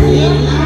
Yeah.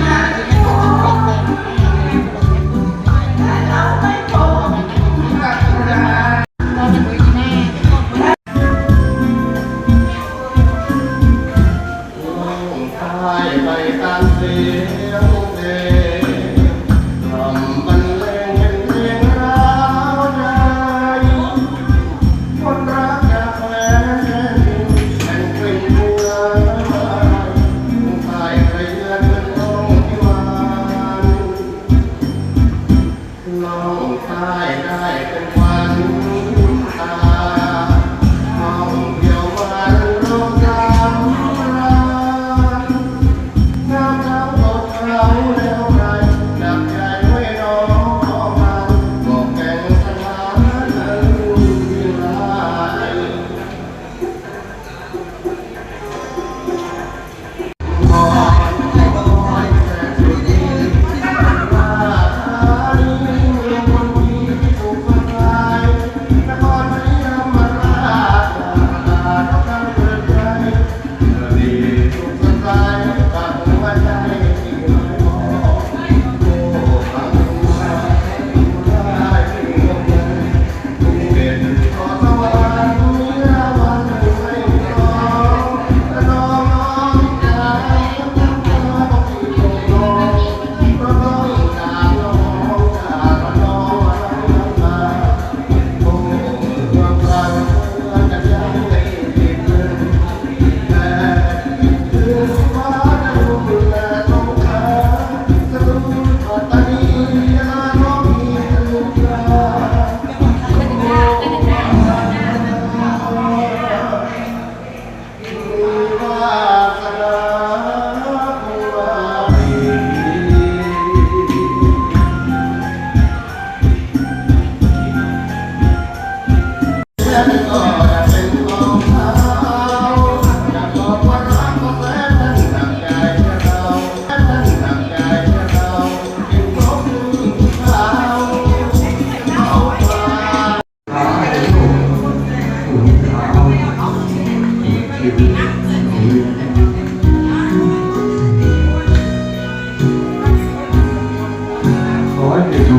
ขอ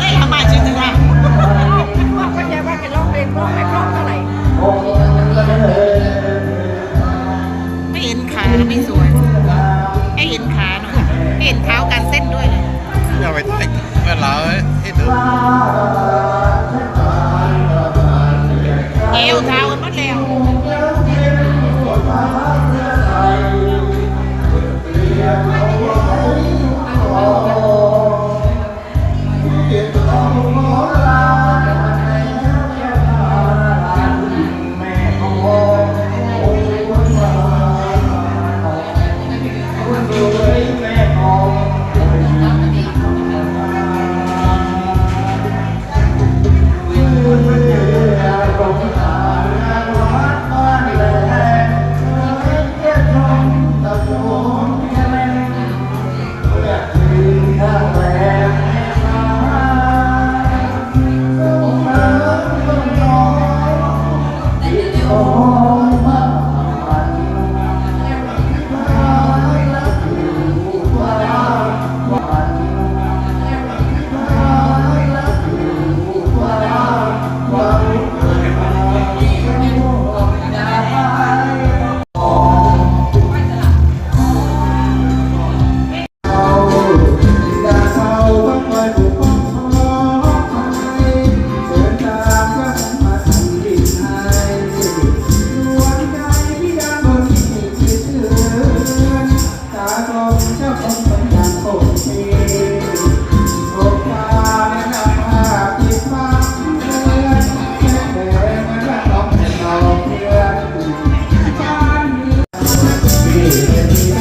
ให้เป็นลูกทำไมจริงจังอะก็จะว่าจะร้องเพลงเพราะไม่เห็นขาไม่สวยให้เห็นขาหน่อยให้เห็นเท้ากันเส้นด้วยเลยอย่าไปแต่งเวลาให้ดูเอวเท้า กั นหมดแล้วที่